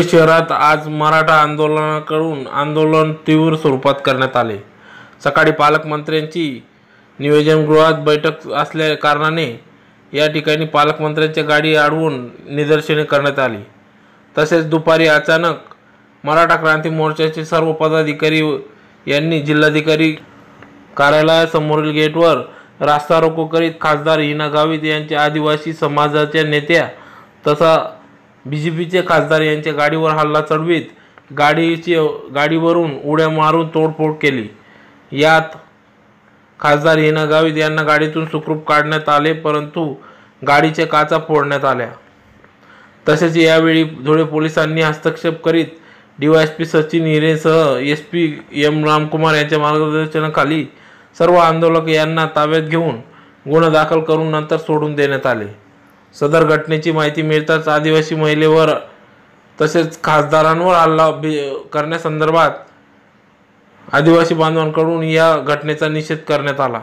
मुंबई शहरात आज मराठा आंदोलनाकडून आंदोलन तीव्र स्वरूपात करण्यात आले. सकाळी पालकमंत्र्यांची नियोजनगृहात बैठक असल्या कारणाने या ठिकाणी पालकमंत्र्यांच्या गाडी अडवून निदर्शने करण्यात आली. तसेच दुपारी अचानक मराठा क्रांती मोर्चाचे सर्व पदाधिकारी यांनी जिल्हाधिकारी कार्यालयासमोरील गेटवर रास्ता रोको करीत खासदार हिना गावित यांच्या आदिवासी समाजाच्या नेत्या तसा बी जे पीचे खासदार यांच्या गाडीवर हल्ला चढवीत गाडीची गाडीवरून उड्या मारून तोडफोड केली. यात खासदार हिना गावित यांना गाडीतून सुखरूप काढण्यात आले परंतु गाडीच्या काचा फोडण्यात आल्या. तसेच यावेळी धुळे पोलिसांनी हस्तक्षेप करीत D Y S P Sachin हिरेसह S P M Ramkumar यांच्या मार्गदर्शनाखाली सर्व आंदोलक यांना ताब्यात घेऊन गुन्हा दाखल करून नंतर सोडून देण्यात आले. सदर घटनेची माहिती मिळताच आदिवासी महिलेवर तसेच खासदारांवर हल्ला बी- करण्यासंदर्भात आदिवासी बांधवांकडून या घटनेचा निषेध करण्यात आला.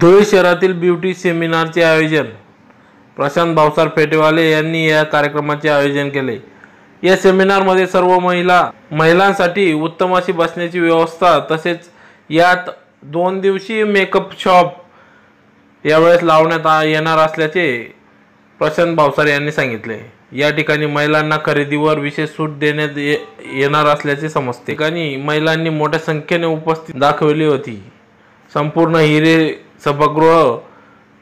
धुळे शहरातील ब्युटी सेमिनारचे आयोजन. प्रशांत भावसार फेटेवाले यांनी या कार्यक्रमाचे आयोजन केले. या सेमिनारमध्ये सर्व महिला महिलांसाठी उत्तम अशी बसण्याची व्यवस्था तसेच यात दोन दिवसीय मेकअप शॉप यावेळेस लावण्यात आ- येणार असल्याचे प्रशांत भावसार यांनी सांगितले. या ठिकाणी महिलांना खरेदीवर विशेष सूट देण्यात ये- येणार असल्याचे समजते. ठिकाणी महिलांनी मोठ्या संख्येने उपस्थित दाखवली होती. संपूर्ण हिरे सभागृह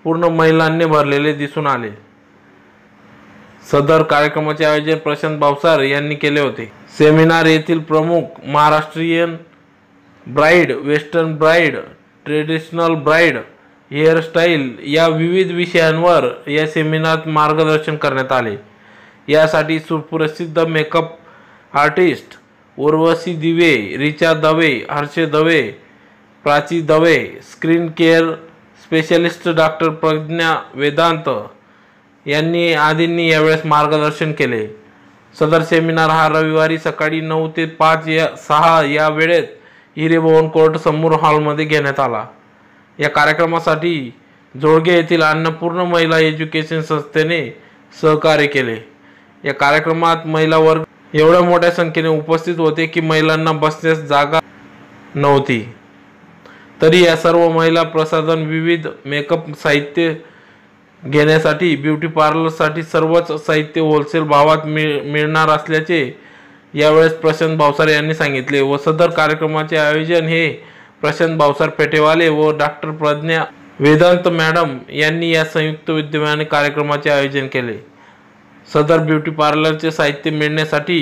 पूर्ण महिलांनी भरलेले दिसून आले. सदर कार्यक्रमाचे आयोजन प्रशांत भावसार यांनी केले होते. सेमिनार येथील प्रमुख Maharashtrian bride western bride traditional bride hairstyle या विविध विषयांवर या सेमिनारात मार्गदर्शन करण्यात आले. यासाठी सुप्रसिद्ध मेकअप आर्टिस्ट उर्वशी दिवे Richa Dave Harshe Dave Prachi Dave screen care specialist doctor Pradnya Vedant यांनी आदींनी यावेळेस मार्गदर्शन केले. सदर सेमिनार हा रविवारी सकाळी नऊ ते पाच या सहा या वेळेत हिरेभवन कोर्ट समोर हॉलमध्ये घेण्यात आला. या कार्यक्रमासाठी जोडगे येथील अन्नपूर्ण महिला एज्युकेशन संस्थेने सहकार्य केले. या कार्यक्रमात महिला वर्ग एवढ्या मोठ्या संख्येने उपस्थित होते की महिलांना बसण्यास जागा नव्हती. तरी या सर्व महिला प्रसाधन विविध मेकअप साहित्य घेण्यासाठी ब्युटी पार्लरसाठी सर्वच साहित्य होलसेल भावात मिळ मिळणार असल्याचे यावेळेस प्रशांत भावसार यांनी सांगितले व सदर कार्यक्रमाचे आयोजन हे प्रशांत भावसार पेटेवाले व डॉक्टर प्रज्ञा वेदांत मॅडम यांनी या संयुक्त विद्यमाने कार्यक्रमाचे आयोजन केले. सदर ब्युटी पार्लरचे साहित्य मिळण्यासाठी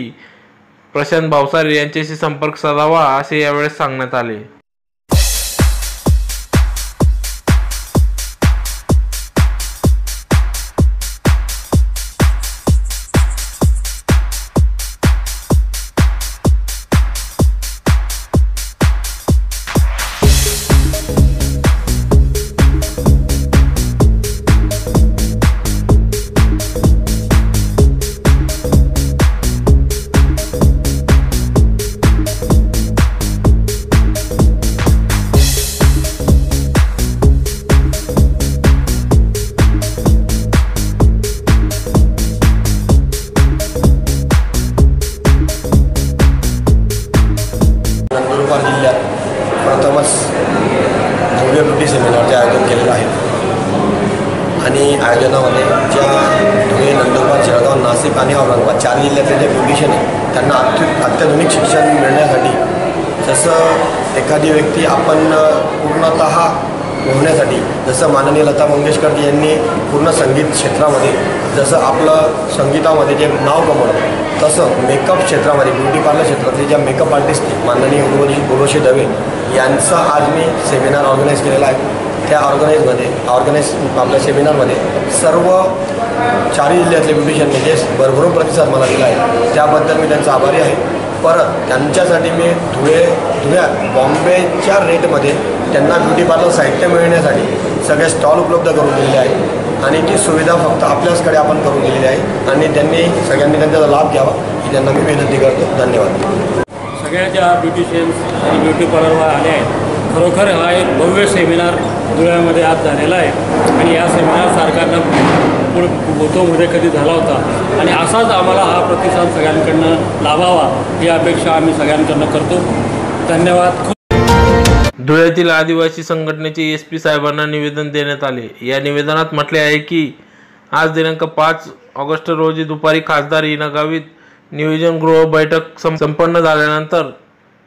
प्रशांत भावसार यांच्याशी संपर्क साधावा असे यावेळेस सांगण्यात आले. जसं आपलं संगीतामध्ये जे नाव कमवलं तसं मेकअप क्षेत्रामध्ये ब्युटी पार्लर क्षेत्रातले ज्या मेकअप आर्टिस्ट माननीय उर्वशी उर्वशी दवे यांचा आज मी सेमिनार ऑर्गनाईज केलेला आहे. त्या ऑर्गनाईजमध्ये ऑर्गनाईज आपल्या सेमिनारमध्ये सर्व चारही जिल्ह्यातले ब्युटिशियनने जे भरभरून प्रतिसाद मला दिला आहे त्याबद्दल मी त्यांचा आभारी आहे. परत त्यांच्यासाठी मी धुळे धुळ्यात बॉम्बेच्या रेटमध्ये त्यांना ब्युटी पार्लर साहित्य मिळण्यासाठी सगळे स्टॉल उपलब्ध करून दिलेले आहेत. आणि ती सुविधा फक्त आपल्याचकडे आपण करून दिलेली आहे. आणि त्यांनी सगळ्यांनी त्यांचा लाभ घ्यावा ही त्यांना मी विनंती करतो. धन्यवाद. सगळ्या ज्या ब्युटिशियन्स आणि ब्युटी पार्लरवर आले आहेत खरोखर हा एक भव्य सेमिनार धुळ्यामध्ये आज झालेला आहे. आणि या सेमिनार सरकारनं पुढे गोतोमध्ये कधी झाला होता. आणि असाच आम्हाला हा प्रतिसाद सगळ्यांकडनं लाभावा ही अपेक्षा आम्ही सगळ्यांकडनं करतो. धन्यवाद. धुळ्यातील आदिवासी संघटनेचे एस पी साहेबांना निवेदन देण्यात आले. या निवेदनात म्हटले आहे की आज दिनांक पाच ऑगस्ट रोजी दुपारी खासदार हिना गावीत नियोजन गृह बैठक संपन्न झाल्यानंतर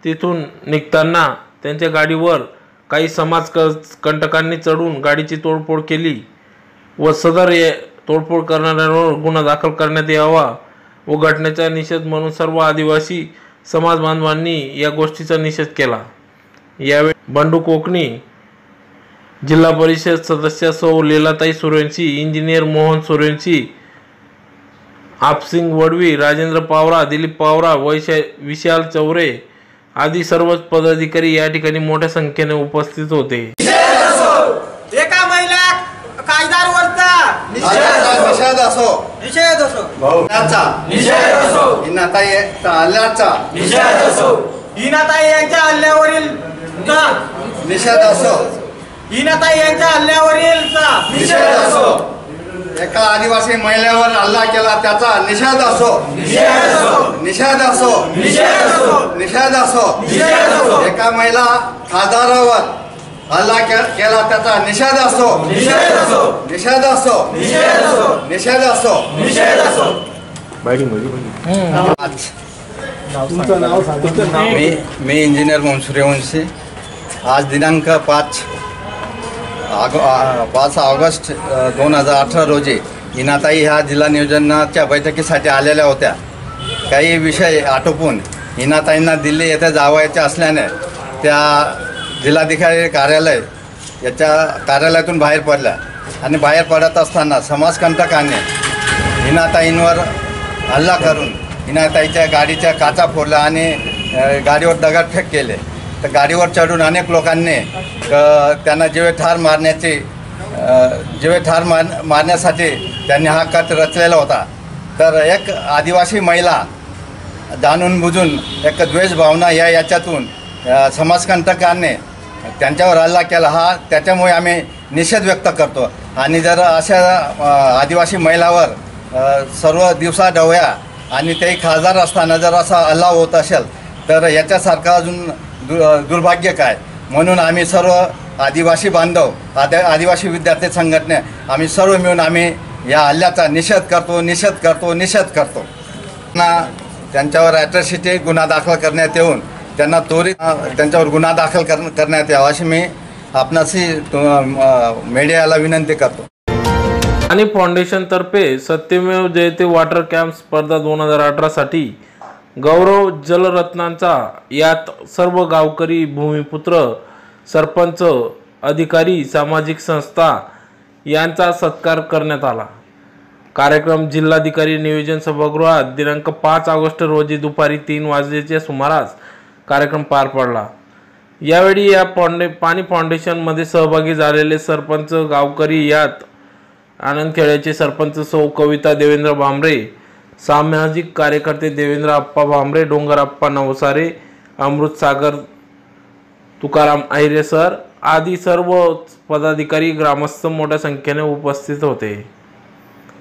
तिथून निघताना त्यांच्या गाडीवर काही समाज क कंटकांनी चढून गाडीची तोडफोड केली व सदर ये तोडफोड करणाऱ्यांवर गुन्हा दाखल करण्यात यावा व घटनेचा निषेध म्हणून सर्व आदिवासी समाज बांधवांनी या गोष्टीचा निषेध केला. यावेळी बंडू कोकणी जिल्हा परिषद सदस्य सौ लीलाताई सूर्यवंशी इंजिनियर मोहन सूर्यवंशी आपसिंग वडवी राजेंद्र पावरा दिलीप पावरा वैशा विशाल चौरे आदी सर्वच पदाधिकारी या ठिकाणी मोठ्या संख्येने उपस्थित होते. एका महिला कायदारवरचा निषेध असो. निषेध असो. भाऊचा निषेध असो. ताई हल्ल्याचा निषेध असो. हिनाताई यांच्या हल्ल्यावरील निषेध असो हिनाताई यांच्या हल्ल्यावरील निषेध असो एका आदिवासी महिलेवर हल्ला केला त्याचा निषेध असो निषेध असो निषेध असो एका महिला खासदारावर हल्ला के- केला त्याचा निषेध असो निषेध असो निषेध असो निषेध असो निषेध असो निषेध असो मी मी इंजिनियर म्हणून सूर्यवंशी आज दिनांक पाच ऑग पाच ऑगस्ट दोन हजार अठरा रोजी इनाताई ह्या जिल्हा नियोजनाच्या बैठकीसाठी आलेल्या होत्या. काही विषय आटोपून इनाताईंना दिल्ली येथे जावायचे असल्याने त्या जिल्हाधिकारी कार्यालय याच्या कार्यालयातून बाहेर पडल्या आणि बाहेर पडत असताना समाजकंटकांनी हिनाताईंवर हल्ला करून हिनाताईच्या गाडीच्या काचा फोडल्या आणि गाडीवर दगडफेक केले. तर गाडीवर चढून अनेक लोकांनी त्यांना जीवे ठार मारण्याची जीवे ठार मार मारण्यासाठी त्यांनी हा कट रचलेला होता. तर एक आदिवासी महिला जाणून बुजून एक द्वेष भावना या याच्यातून समाजकंटकांनी त्यांच्यावर हल्ला केला. हा त्याच्यामुळे आम्ही निषेध व्यक्त करतो. आणि जर अशा आदिवासी महिलावर सर्व दिवसा डवया आणि तेही खासदार असताना जर असा हल्ला होत असेल तर याच्यासारखा अजून दु दुर्भाग्य काय? म्हणून आम्ही सर्व आदिवासी बांधव आदि आदिवासी विद्यार्थी संघटने आम्ही सर्व मिळून आम्ही या हल्ल्याचा निषेध करतो निषेध करतो निषेध करतो. ना त्यांच्यावर ॲट्रॉसिटी गुन्हा दाखल करण्यात येऊन त्यांना त्वरित त्यांच्यावर गुन्हा दाखल कर करण्यात यावा अशी मी आपणाशी मीडियाला विनंती करतो. आणि फाउंडेशनतर्फे सत्यमेव जयते वॉटर कॅम्प स्पर्धा दोन हजार अठरासाठी गौरव जलरत्नांचा यात सर्व गावकरी भूमिपुत्र सरपंच अधिकारी सामाजिक संस्था यांचा सत्कार करण्यात आला. कार्यक्रम जिल्हाधिकारी नियोजन सभागृहात दिनांक पाच ऑगस्ट रोजी दुपारी तीन वाजेच्या सुमारास कार्यक्रम पार पडला. यावेळी या फाउंडे पाणी फाउंडेशनमध्ये सहभागी झालेले सरपंच गावकरी यात आनंद खेड्याचे सरपंच सौ कविता देवेंद्र भांबरे सामाजिक कार्यकर्ते देवेंद्र आप्पा भांबरे डोंगर आप्पा नवसारे अमृतसागर तुकाराम आहिरे सर आदी सर्व पदाधिकारी ग्रामस्थ मोठ्या संख्येने उपस्थित होते.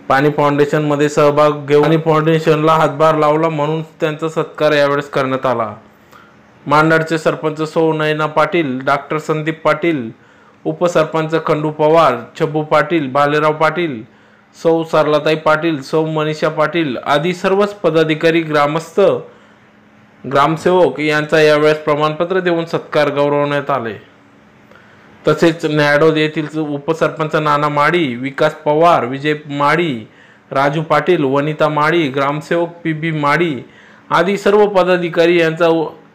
पाणी फाउंडेशनमध्ये सहभाग घेऊन पाणी फाउंडेशनला हातभार लावला म्हणून त्यांचा सत्कार यावेळेस करण्यात आला. मांडडचे सरपंच सौ नयना पाटील डॉक्टर संदीप पाटील उपसरपंच खंडू पवार छब्बू पाटील भालेराव पाटील सौ सरलाताई पाटील सौ मनीषा पाटील आदी सर्वच पदाधिकारी ग्रामस्थ ग्रामसेवक यांचा यावेळेस प्रमाणपत्र देऊन सत्कार गौरवण्यात आले. तसेच न्याडोद येथील उपसरपंच नाना माळी विकास पवार विजय माळी राजू पाटील वनिता माळी ग्रामसेवक पी बी माळी आदी सर्व पदाधिकारी यांचा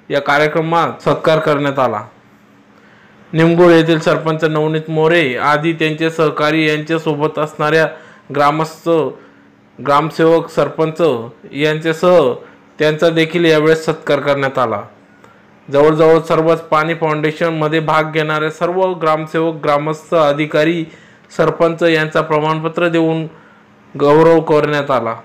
या कार्यक्रमात सत्कार करण्यात आला. निमगुळ येथील सरपंच नवनीत मोरे आदी त्यांचे सहकारी यांच्या सोबत असणाऱ्या ग्रामस्थ ग्रामसेवक सरपंच यांच्यासह त्यांचा देखील यावेळेस सत्कार करण्यात आला. जवळजवळ सर्वच पाणी फाउंडेशनमध्ये भाग घेणारे सर्व ग्रामसेवक ग्रामस्थ अधिकारी सरपंच यांचा प्रमाणपत्र देऊन गौरव करण्यात आला.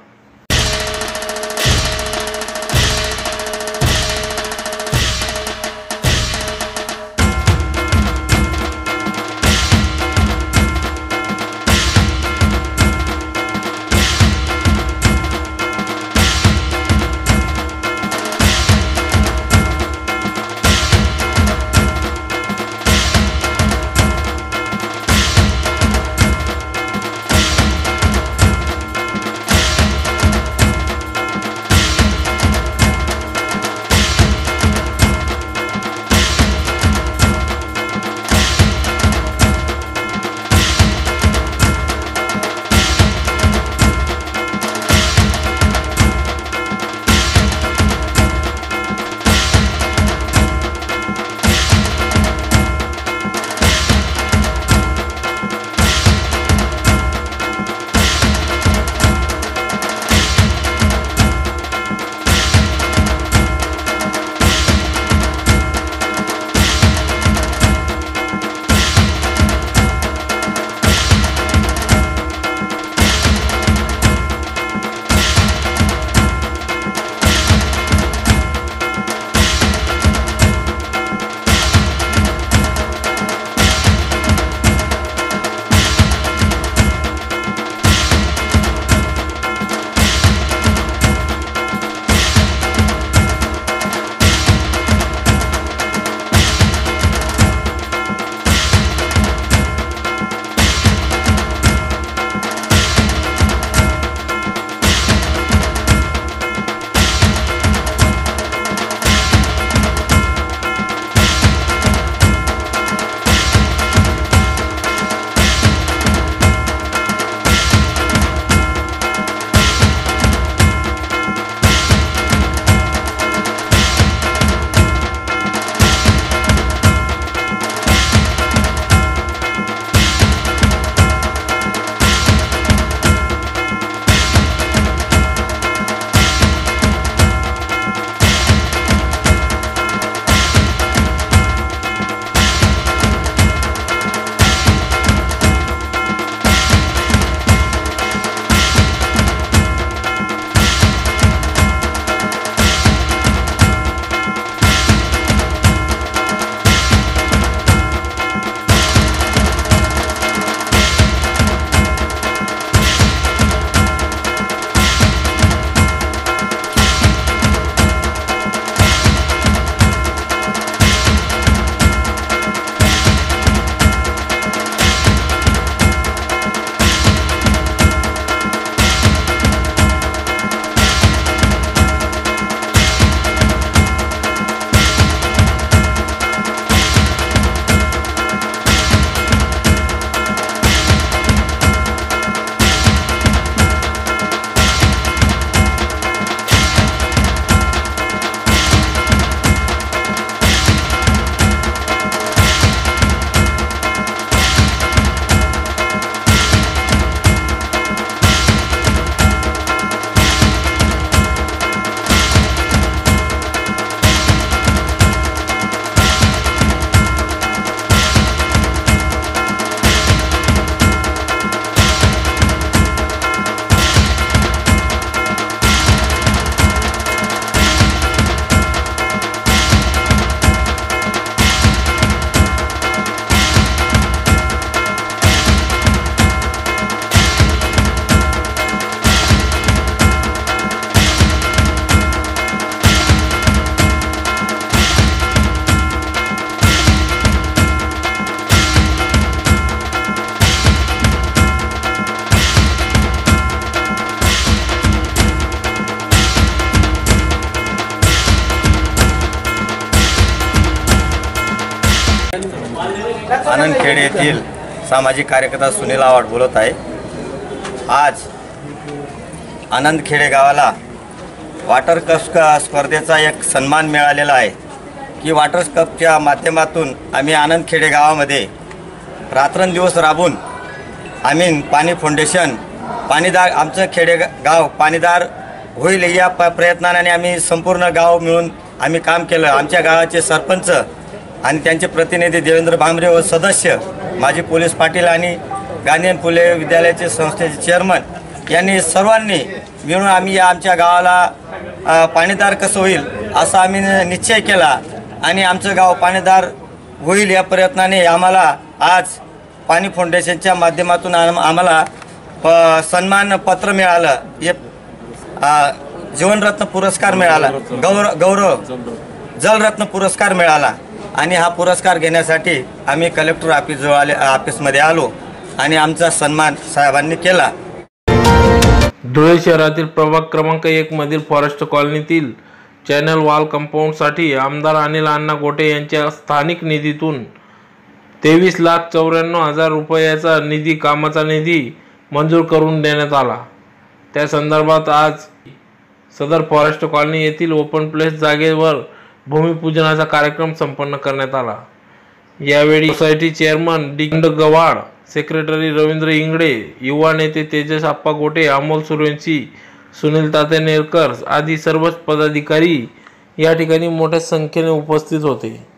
सामाजिक कार्यकर्ता सुनील आवाड बोलत आहे. आज आनंदखेडे गावाला वॉटर कप स्पर्धेचा एक सन्मान मिळालेला आहे. की वॉटर कपच्या माध्यमातून आम्ही आनंदखेडे गावामध्ये रात्रंदिवस राबून आम्ही पाणी फाउंडेशन पाणीदार आमचं खेडे गाव पाणीदार होईल या प प्रयत्नाने आम्ही संपूर्ण गाव मिळून आम्ही काम केलं. आमच्या गावाचे सरपंच आणि त्यांचे प्रतिनिधी देवेंद्र भांबरे व सदस्य माजी पोलीस पाटील आणि गांधीन फुले विद्यालयाचे संस्थेचे चेअरमन यांनी सर्वांनी मिळून आम्ही या आमच्या गावाला पाणीदार कसं होईल असा आम्ही निश्चय केला आणि आमचं गाव पाणीदार होईल या प्रयत्नाने आम्हाला आज पाणी फाउंडेशनच्या माध्यमातून आम आम्हाला प सन्मान पत्र मिळालं. हे जीवनरत्न पुरस्कार मिळाला. गौरव गौरव. जलरत्न पुरस्कार मिळाला. आणि हा पुरस्कार घेण्यासाठी आम्ही कलेक्टर ऑफिसजवळ आले ऑफिसमध्ये आलो आणि आमचा सन्मान साहेबांनी केला. धुळे शहरातील प्रभाग क्रमांक एक मधील फॉरेस्ट कॉलनीतील चॅनल वॉल कंपाऊंडसाठी आमदार अनिल अण्णा गोटे यांच्या स्थानिक निधीतून तेवीस लाख चौऱ्याण्णव हजार रुपयाचा निधी कामाचा निधी मंजूर करून देण्यात आला. त्या संदर्भात आज सदर फॉरेस्ट कॉलनी येथील ओपन प्लेस जागेवर भूमिपूजनाचा कार्यक्रम संपन्न करण्यात आला. यावेळी सोसायटी चेअरमन डिंड गवाड सेक्रेटरी रवींद्र इंगडे युवा नेते तेजस आप्पा गोटे अमोल सूर्यवंशी सुनील ताते नेरकर आदी सर्वच पदाधिकारी या ठिकाणी मोठ्या संख्येने उपस्थित होते.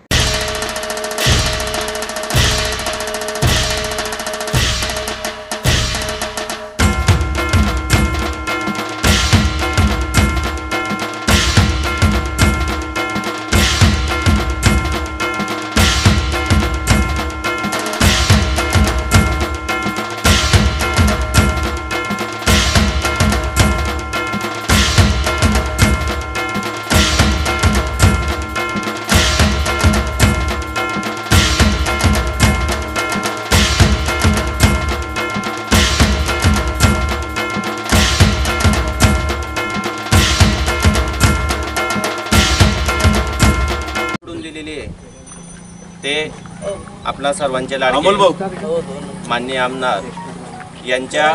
सर्वांचे लाडके. मान्य आमदार. यांच्या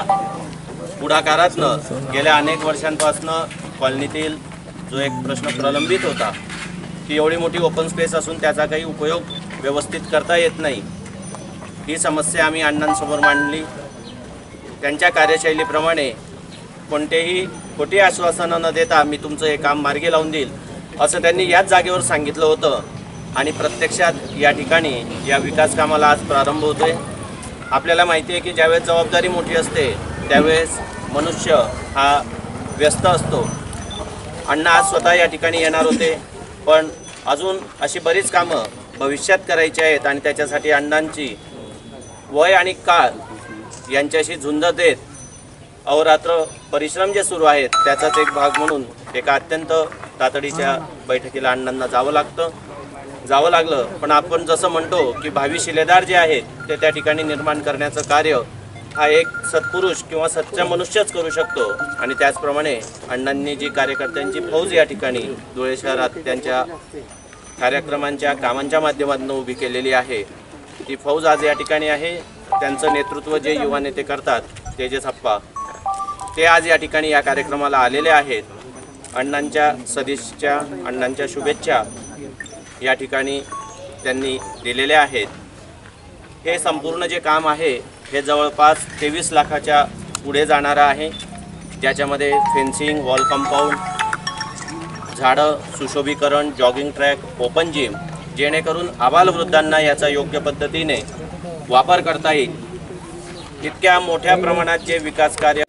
पुढाकारातनं गेल्या अनेक वर्षांपासनं कॉलनीतील जो एक प्रश्न प्रलंबित होता की एवढी मोठी ओपन स्पेस असून त्याचा काही उपयोग व्यवस्थित करता येत नाही. ही समस्या आम्ही अण्णांसमोर मांडली. त्यांच्या कार्यशैलीप्रमाणे कोणतेही खोटी आश्वासनं न देता मी तुमचं हे काम मार्गी लावून देईल असं त्यांनी याच जागेवर सांगितलं होतं. आणि प्रत्यक्षात या ठिकाणी या विकास कामाला आज प्रारंभ होतोय. आपल्याला माहिती आहे की ज्यावेळेस जबाबदारी मोठी असते त्यावेळेस मनुष्य हा व्यस्त असतो. अण्णा आज स्वतः या ठिकाणी येणार होते पण अजून अशी बरीच कामं भविष्यात करायची आहेत आणि त्याच्यासाठी अण्णांची वय आणि काळ यांच्याशी झुंज देत अहोरात्र परिश्रम जे सुरू आहेत त्याचाच एक भाग म्हणून एका अत्यंत तातडीच्या बैठकीला अण्णांना जावं लागतं. जावं लागलं. पण आपण जसं म्हणतो की भावी शिलेदार जे आहेत ते त्या ठिकाणी निर्माण करण्याचं कार्य हा एक सत्पुरुष किंवा सच्चा मनुष्यच करू शकतो. आणि त्याचप्रमाणे अण्णांनी जी कार्यकर्त्यांची फौज या ठिकाणी धुळे शहरात त्यांच्या कार्यक्रमांच्या कामांच्या माध्यमातून उभी केलेली आहे. ती फौज आज या ठिकाणी आहे. त्यांचं नेतृत्व जे युवा नेते करतात तेजस अप्पा ते आज या ठिकाणी या कार्यक्रमाला आलेले आहेत. अण्णांच्या सदिच्छा अण्णांच्या शुभेच्छा या ठिकाणी त्यांनी दिलेले आहेत. हे संपूर्ण जे काम आहे हे जवळपास तेवीस लाखाच्या पुढे जाणारं आहे. ज्याच्यामध्ये फेन्सिंग वॉल कंपाऊंड झाडं सुशोभीकरण जॉगिंग ट्रॅक ओपन जिम जेणेकरून आबालवृद्धांना याचा योग्य पद्धतीने वापर करता येईल. इतक्या मोठ्या प्रमाणात जे विकास कार्य